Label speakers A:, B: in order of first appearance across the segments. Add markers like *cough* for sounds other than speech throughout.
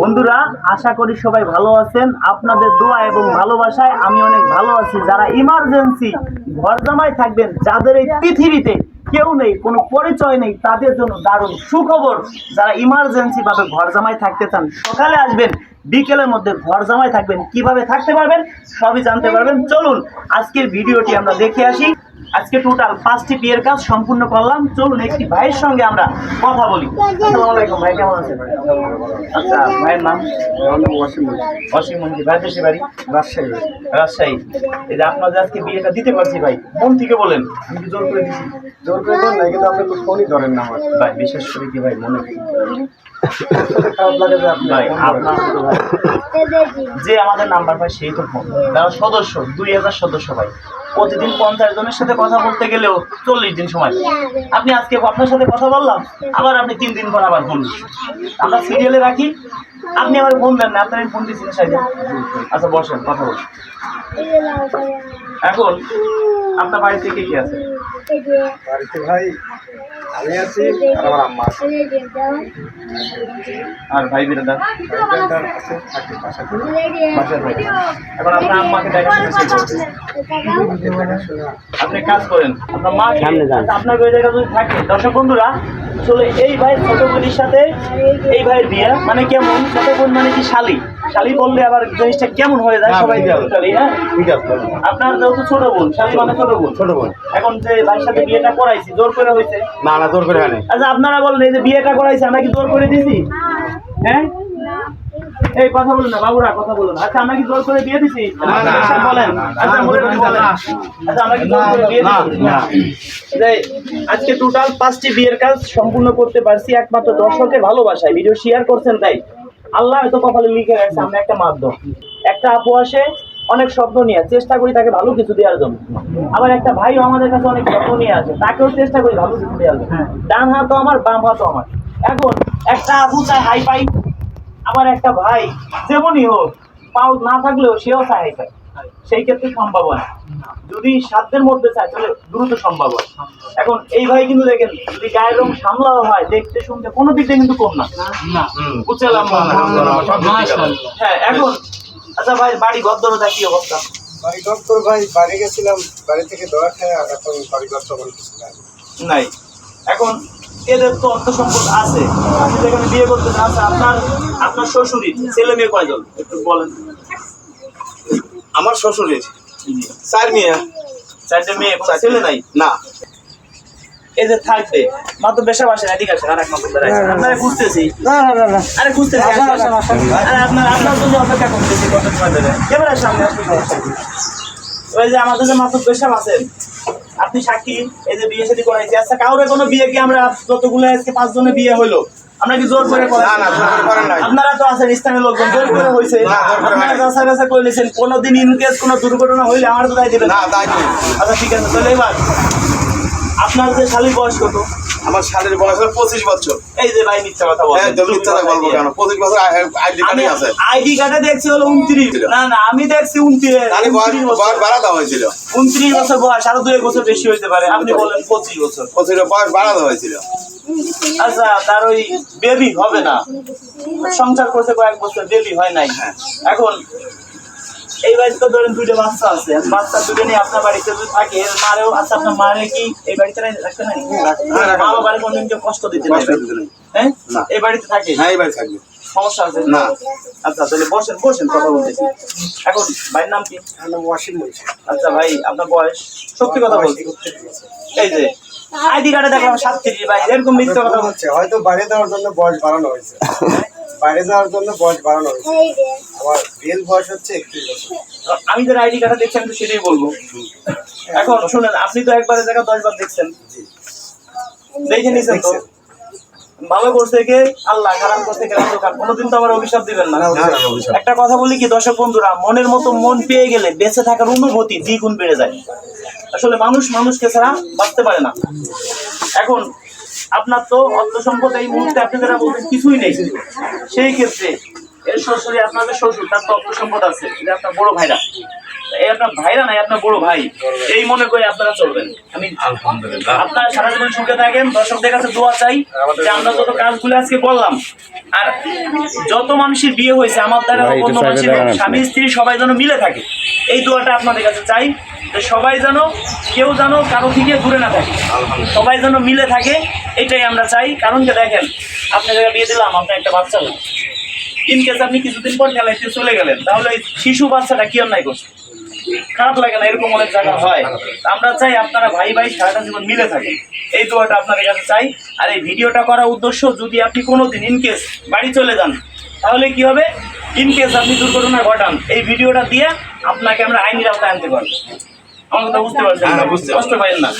A: বন্ধুরা, আশা করি সবাই ভালো আছেন। আপনাদের দোয়া এবং ভালোবাসায় আমি অনেক ভালো আছি। যারা ইমার্জেন্সি ঘর জামাই থাকবেন, যাদের এই পৃথিবীতে কেউ নেই, কোনো পরিচয় নেই, তাদের জন্য দারুণ সুখবর। যারা ইমার্জেন্সি ভাবে ঘর জামাই থাকতে চান, সকালে আসবেন, বিকেলের মধ্যে ঘর জামাই থাকবেন, কীভাবে থাকতে পারবেন, সবই জানতে পারবেন। চলুন, আজকের ভিডিওটি আমরা দেখে আসি। আজকে টোটাল পাঁচটি বিয়ের কাজ সম্পূর্ণ করলাম। চলুন একটি ভাইয়ের সঙ্গে আমরা কথা বলি। আসসালামু আলাইকুম ভাই কেমন আছেন? আচ্ছা ভাইয়ের নাম? অসীম মন্দির ভাই দেশে বাড়ি?
B: রাজশাহী
A: রাজশাহী। এই যে আপনার যে আজকে বিয়েটা দিতে পারছি ভাই মন থেকে বলেন? আমি জোর করে দিচ্ছি
B: জোর করে দেন নাই কিন্তু আপনি তো ফোনই ধরেন না আমার।
A: ভাই বিশেষ করে কি ভাই মনে
B: যে
A: আমাদের নাম্বার পায় সেই তো ফোন। যারা সদস্য, দুই হাজার সদস্য ভাই। প্রতিদিন পঞ্চাশ জনের সাথে কথা বলতে গেলেও চল্লিশ দিন সময়। আপনি আজকে আপনার সাথে কথা বললাম, আবার আপনি তিন দিন পর আবার ফোন। আমরা সিরিয়ালে রাখি। আপনি আবার ফোন দেন না, আপনার ফোন দিচ্ছেন সাইডে আচ্ছা বসেন, কথা বলুন এখন, আপনার বাড়ি থেকে কি আছে?
B: বাড়িতে ভাই আমি আছি আর আমার আম্মা আছে।
A: আর ভাই বিরাদার
B: ভাইটার আছে থাকে পাশাপাশি
A: বাসার ভাই এখন আপনার আম্মাকে দেখাশোনা আপনি কাজ করেন। আপনার মা আচ্ছা, আপনার ওই জায়গা যদি থাকে দর্শক বন্ধুরা আসলে এই ভাই ছোট বোনের সাথে এই ভাইয়ের বিয়ে মানে কেমন? ছোট বোন মানে কি শালি? শালি বললে আবার জিনিসটা কেমন হয়ে যায়? সবাই শালি হ্যাঁ?
B: ঠিক আছে
A: আপনার যেহেতু ছোট বোন শালি মানে ছোট বোন।
B: ছোট বোন।
A: এখন যে ভাইয়ের সাথে বিয়েটা করাইছি জোর করে হয়েছে?
B: না না জোর করে হয়নি।
A: আচ্ছা আপনারা বলেন এই যে বিয়েটা করাইছে আমরা কি জোর করে দিয়েছি হ্যাঁ? এই কথা বলুন না বাবুরা কথা বলুন। আচ্ছা আমরা কি জোর করে দিয়ে দিছি? আচ্ছা, বলেন। আচ্ছা বলেন আচ্ছা আমরা কি জোর করে দিয়ে দিছি? আজকে টোটাল পাঁচটি বিয়ের কাজ সম্পূর্ণ করতে পারছি একমাত্র দর্শকের ভালোবাসায়। ভিডিও শেয়ার করছেন তাই। আল্লাহ হয়তো কপালে লিখে রাখছে আমরা একটা মাধ্যম। একটা আপু আসে অনেক শব্দ নিয়ে চেষ্টা করি তাকে ভালো কিছু দেওয়ার জন্য। আবার একটা ভাইও আমাদের কাছে অনেক স্বপ্ন নিয়ে আসে তাকেও চেষ্টা করি ভালো কিছু দেওয়ার জন্য। ডান হাতও আমার বাম হাতও আমার। এখন একটা আপু চায় হাই পাই আমার একটা ভাই যেমনই হোক পাও না থাকলেও সেও চায়। হাই সেই ক্ষেত্রে সম্ভব হয় যদি সাধ্যের মধ্যে চায় তাহলে দ্রুত সম্ভব হয়। এখন এই ভাই কিন্তু দেখেন যদি গায়ের রং সামলাও হয় দেখতে শুনতে কোনো দিক দিয়ে কিন্তু কম না। বুঝলাম হ্যাঁ এখন আচ্ছা ভাই বাড়ি গদ্দরতা কি অবস্থা?
B: বাড়ি ডক্টর ভাই বাড়ি গেছিলাম বাড়ি থেকে দোয়া খায় আর এখন বাড়ি কিছু নাই।
A: এখন এদের তো অর্থ সম্পদ আছে। আপনি যেখানে বিয়ে করতে চান আচ্ছা, আপনার আপনার শ্বশুরই ছেলে মেয়ে কয়জন? একটু বলেন।
C: আমার শ্বশুরের চার মেয়ে।
A: চারটে মেয়ে ছেলে নাই?
C: না।
A: এই যে থাকবে মাত্র বেশা বাসেন এদিকে আসেন আর এক মাত্র আপনারা খুঁজতেছি। আরে খুঁজতেছি। আরে আপনার আপনার জন্য অপেক্ষা করতেছি কত সময় ধরে। ক্যামেরার সামনে ওই যে আমাদের যে মাত্র পেশাব আছেন আপনি সাক্ষী এই যে বিয়ে শাদী করাইছি। আচ্ছা কাউরে কোনো বিয়ে কি আমরা যতগুলো আজকে পাঁচ জনের বিয়ে হইল? আমরা কি জোর করে
C: না না জোর করে করেন
A: আপনারা তো আছেন স্থানীয় লোকজন জোর করে
C: করে
A: আপনারা। যাচাই বাছাই করে নিয়েছেন কোনোদিন ইনকেস কোনো দুর্ঘটনা হইলে আমার তো দায় দেবেন।
C: না
A: আচ্ছা ঠিক আছে তাহলে এবার আপনার যে শালীর বয়স কত?
C: আমার শালের বয়স হলো পঁচিশ বছর।
A: এই যে ভাই মিথ্যা কথা বলেন।
C: একদম মিথ্যা কথা বলব কেন? পঁচিশ বছর আইডি
A: আমি
C: কার্ডই আছে।
A: আইডি কার্ডে দেখছি হলো উনত্রিশ। না না আমি দেখছি উনত্রিশ।
C: তাহলে বয়স বাড়া দেওয়া হয়েছিল।
A: উনত্রিশ বছর বয়স আরও দুই এক বছর বেশি হইতে পারে। আপনি বলেন পঁচিশ বছর।
C: পঁচিশ বয়স বাড়া দেওয়া হয়েছিল।
A: আচ্ছা তার ওই বেবি হবে না। সংসার করতে কয়েক বছর বেবি হয় নাই। এখন এই বাড়িতে তো ধরেন দুটো বাচ্চা আছে বাচ্চা দুটো নিয়ে আপনার বাড়িতে যদি থাকে এর মারেও আচ্ছা আপনার মারে কি এই বাড়িতে রাখতে নাই? মা বাবার কোনদিন কেউ কষ্ট দিতে নাই।
C: নেই।
A: হ্যাঁ? এই বাড়িতে থাকে?
C: হ্যাঁ এই বাড়ি থাকবে।
A: সমস্যা আছে?
C: না।
A: আচ্ছা তাহলে বসেন বসেন কথা বলতেছি। এখন ভাইয়ের নাম কি?
B: ওয়াসিম বলছি।
A: আচ্ছা ভাই আপনার বয়স? সত্যি কথা বলছি। এই যে আইডি কার্ডে দেখলাম সাতত্রিশ ভাই এরকম মিথ্যা কথা বলছে
B: হচ্ছে হয়তো বাইরে যাওয়ার জন্য বয়স বাড়ানো হয়েছে। বাইরে যাওয়ার জন্য বয়স বাড়ানো হয়েছে। আমার রিয়েল বয়স হচ্ছে একত্রিশ বছর।
A: আমি যে আইডি কার্ডটা দেখছি আমি তো সেটাই বলব। এখন শুনেন আপনি তো একবারের জায়গা দশ বার দেখছেন। দেখে নিছেন তো। ভালো করছে কে? আল্লাহ খারাপ করছে কে? রাজুকার কোনোদিন তো আমার অভিশাপ দিবেন না। একটা কথা বলি কি দর্শক বন্ধুরা মনের মতো মন পেয়ে গেলে বেঁচে থাকার অনুভূতি দ্বিগুণ বেড়ে যায়। আসলে মানুষ মানুষকে ছাড়া বাঁচতে পারে না। এখন আপনার তো অর্থ সম্পদ এই মুহূর্তে আপনি যারা বলছেন কিছুই নেই। সেই ক্ষেত্রে এর শ্বশুরে আপনাদের শ্বশুর তার তো অর্থ সম্পদ আছে এটা আপনার বড় ভাইরা। এই আপনার ভাইরা নাই আপনার বড় ভাই। এই মনে করে আপনারা চলবেন। আমি
C: আলহামদুলিল্লাহ।
A: আপনারা সারা জীবন সুখে থাকেন দর্শকদের কাছে দোয়া চাই যে আমরা যত কাজগুলো আজকে করলাম আর যত মানুষের বিয়ে হয়েছে আমার দ্বারা অন্য মানুষের স্বামী স্ত্রী সবাই যেন মিলে থাকে। এই দোয়াটা আপনাদের কাছে চাই যে সবাই যেন কেউ যেন কারও থেকে দূরে না থাকে। সবাই যেন মিলে থাকে এটাই আমরা চাই। কারণ যে দেখেন আপনার জায়গায় বিয়ে দিলাম আপনার একটা বাচ্চা ইন কেস আপনি কিছুদিন পর খেলাইতে চলে গেলেন। তাহলে শিশু বাচ্চাটা কি অন্যায় করছে? খারাপ লাগে না এরকম অনেক জায়গা হয়। আমরা চাই আপনারা ভাই ভাই সারাটা জীবন মিলে থাকেন। এই দোয়াটা আপনাদের কাছে চাই। আর এই ভিডিওটা করার উদ্দেশ্য যদি আপনি কোনোদিন ইনকেস বাড়ি চলে যান তাহলে কি হবে? ইনকেস আপনি দুর্ঘটনা ঘটান এই ভিডিওটা দিয়ে আপনাকে আমরা আইনি আওতায় আনতে পারব। আমার কথা বুঝতে পারছেন
C: হ্যাঁ,
A: না?
C: বুঝতে
A: কষ্ট না?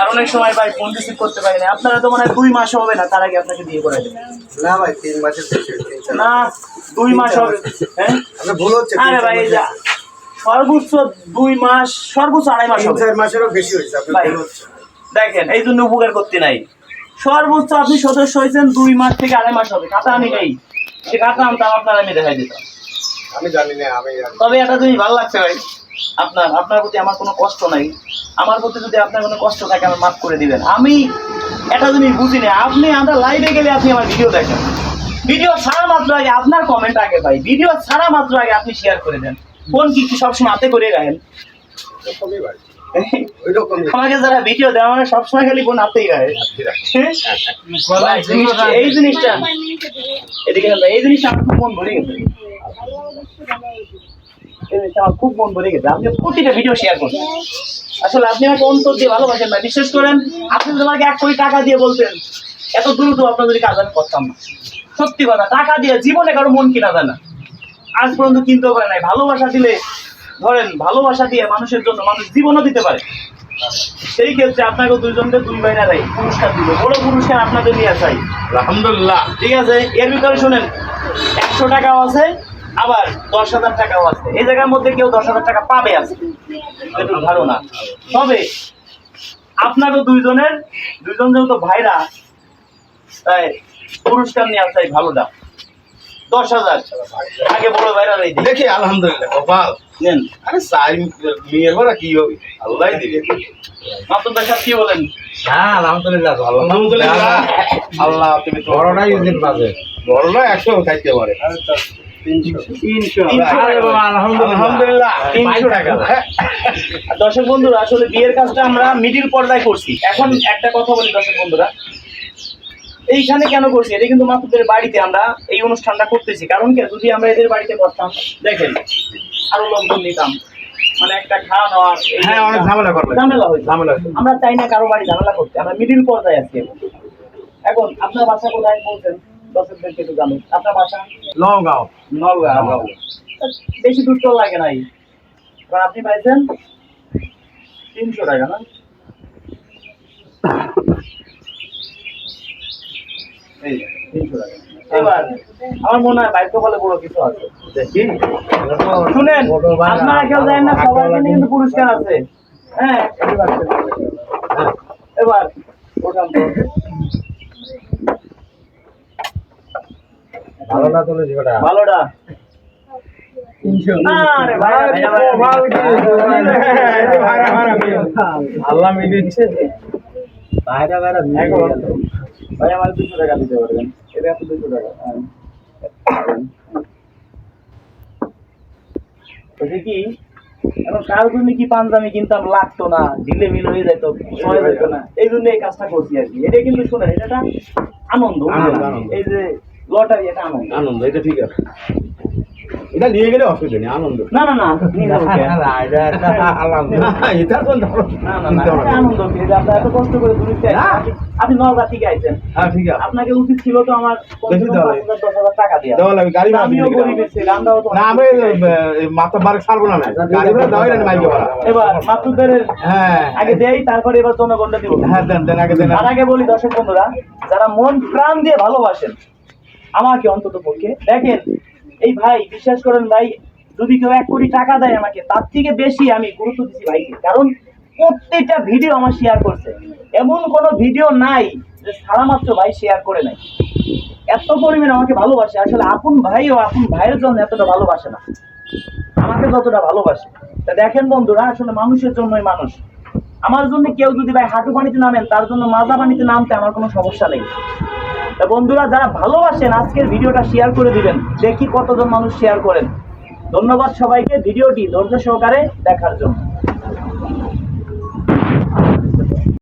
A: আর অনেক সময় ভাই ফোন রিসিভ করতে পারেন আপনারা তো মানে দুই মাস হবে না তার আগে আপনাকে বিয়ে করে দেবেন
B: না ভাই তিন মাসের
A: না দুই মাস হবে। হ্যাঁ?
B: ভুল হচ্ছে
A: আরে ভাই যা সর্বোচ্চ দুই মাস সর্বোচ্চ আড়াই মাস হবে।
B: চার মাসেরও বেশি হয়েছে
A: ভাই,
B: হচ্ছে।
A: দেখেন এই জন্য উপকার করতে নাই। সর্বোচ্চ আপনি সদস্য হয়েছেন দুই মাস থেকে আড়াই মাস হবে। খাতা আমি নেই সে খাতা আনতাম আপনার আমি দেখাই দিতাম।
B: আমি জানি না আমি
A: তবে একটা জিনিস ভালো লাগছে ভাই আপনার আপনার প্রতি আমার কোনো কষ্ট নাই। আমার প্রতি যদি আপনার কোনো কষ্ট থাকে আমার মাফ করে দিবেন। আমি একটা জিনিস বুঝি না আপনি আমরা লাইভে গেলে আপনি আমার ভিডিও দেখেন। ভিডিও ছাড়া মাত্র আগে আপনার কমেন্ট আগে ভাই। ভিডিও ছাড়া মাত্র আগে আপনি শেয়ার করে দেন। ফোন কি কি সবসময় হাতে করে রাখেন?
B: রকমই *laughs*
A: আমাকে যারা ভিডিও দেয় আমার সবসময় খালি ফোন হাতেই রাখে। হ্যাঁ? এই জিনিসটা এদিকে এই জিনিসটা আমার খুব মন ভরে গেছে। এই জিনিসটা আমার খুব মন ভরে গেছে। আপনি প্রতিটা ভিডিও শেয়ার করছেন আসলে আপনি আমাকে অন্তর দিয়ে ভালোবাসেন না বিশ্বাস করেন আপনি যদি আমাকে এক কোটি টাকা দিয়ে বলতেন এত দ্রুত আপনার যদি কাজ আমি করতাম না। সত্যি কথা টাকা দিয়ে জীবনে কারও মন কিনা যায় না। আজ পর্যন্ত কিনতেও পারে নাই ভালোবাসা দিলে ধরেন ভালোবাসা দিয়ে মানুষের জন্য মানুষ জীবনও দিতে পারে। সেই ক্ষেত্রে আপনাকে দুইজনকে দুই বাইনারাই পুরস্কার দিব। বড় পুরস্কার আপনাদের নিয়ে চাই।
C: আলহামদুলিল্লাহ।
A: ঠিক আছে এর ভিতরে শুনেন একশো টাকাও আছে আবার দশ হাজার টাকাও আছে। এই জায়গার মধ্যে কেউ দশ হাজার টাকা পাবে আছে একটু ধারণা। তবে আপনারও দুইজনের দুইজন যেহেতু ভাইরা তাই পুরস্কার নিয়ে আসাই ভালোটা দশ হাজার। আগে বড় ভাইরা দিই।
C: দেখি আলহামদুলিল্লাহ কপাল
A: নেন।
C: আরে সাই মেয়ের বড় কি হবে? আল্লাহ দিবে।
A: কি বলেন?
D: হ্যাঁ আলহামদুলিল্লাহ ভালো।
C: আলহামদুলিল্লাহ। আল্লাহ তুমি
D: ইউজিন পাবে
C: একশো খাইতে পারে।
D: আর
A: দর্শক বন্ধুরা আসলে বিয়ের কাজটা আমরা মিডিল পর্দায় করছি। এখন একটা কথা বলি দর্শক বন্ধুরা। এইখানে কেন করছি? এটা কিন্তু মাতুদের বাড়িতে আমরা এই অনুষ্ঠানটা করতেছি। কারণ কি? যদি আমরা এদের বাড়িতে করতাম দেখেন আরও লোকজন নিতাম। মানে একটা খাওয়া
C: হ্যাঁ অনেক ঝামেলা করবে
A: ঝামেলা আমরা চাই না কারও বাড়ি ঝামেলা করতে। আমরা মিডিল আছি এখন। আপনার বাসা কোথায় বলছেন? দর্শকদেরকে একটু জানুন। আপনার বাসা? বেশি দূর তো লাগে নাই। এবার আপনি পাইছেন? তিনশো টাকা না? এই যে, 300 টাকা। এবার আমার মনে হয় বাইক বলে বড় কিছু আছে শুনেন আপনারা কেউ জানেন না সবার জন্য কিন্তু পুরস্কার আছে হ্যাঁ এবার ওঠান তো।
D: ভালো না
A: ভালোটা
D: আল্লাহ মিলিয়েছে
B: বাইরে বাইরে
A: ভাই আমার দুশো টাকা দিতে পারবেন। এটা আপনি দুশো টাকা। হ্যাঁ। বলছি কি এখন কার জন্য কি পাঞ্জাবি কিনতাম লাগতো না ঢিলে মিল হয়ে যেত সময় যেত না। এই জন্য এই কাজটা করছি আর কি। এটা কিন্তু শোনেন এটা একটা আনন্দ। এই যে লটারি এটা আনন্দ।
C: আনন্দ এটা ঠিক আছে। এটা নিয়ে গেলে অসুবিধা নেই আনন্দ।
A: না না না
C: এটা তো ধরো।
A: না না না এটা আনন্দ কষ্ট করে। আপনি নলগা থেকে আইছেন।
C: হ্যাঁ ঠিক আছে।
A: আপনাকে উচিত ছিল তো আমার
C: বেশি
A: টাকা দেওয়া।
C: লাগবে, গাড়ি
A: আমিও
C: দিলে
A: গরিবের ছেলে আমরাও তো
C: না আমি মাথা বারে ছাড়বো না না। গাড়ি ভাড়া দেওয়াই না মাইকে ভাড়া।
A: এবার মাতুদের
C: হ্যাঁ।
A: আগে দেই তারপরে এবার জনগণটা দিব।
C: হ্যাঁ দেন দেন আগে দেন।
A: আগে বলি দর্শক বন্ধুরা যারা মন প্রাণ দিয়ে ভালোবাসেন আমাকে অন্তত পক্ষে দেখেন এই ভাই, বিশ্বাস করেন ভাই, যদি কেউ এক কোটি টাকা দেয় আমাকে, তার থেকে বেশি আমি গুরুত্ব দিচ্ছি ভাইকে কারণ প্রত্যেকটা ভিডিও আমার শেয়ার করছে। এমন কোনো ভিডিও নাই যে সারা মাত্র ভাই শেয়ার করে নাই। এত পরিমাণে আমাকে ভালোবাসে। আসলে আপন ভাই ও আপন ভাইয়ের জন্য এতটা ভালোবাসে না। আমাকে যতটা ভালোবাসে। তা দেখেন বন্ধুরা, আসলে মানুষের জন্যই মানুষ। আমার জন্য কেউ যদি ভাই হাঁটু পানিতে নামেন, তার জন্য মাজা পানিতে নামতে আমার কোনো সমস্যা নেই। বন্ধুরা, যারা ভালোবাসেন, আজকের ভিডিওটা শেয়ার করে দিবেন। দেখি কতজন মানুষ শেয়ার করেন। ধন্যবাদ সবাইকে। ভিডিওটি ধৈর্য সহকারে দেখার জন্য।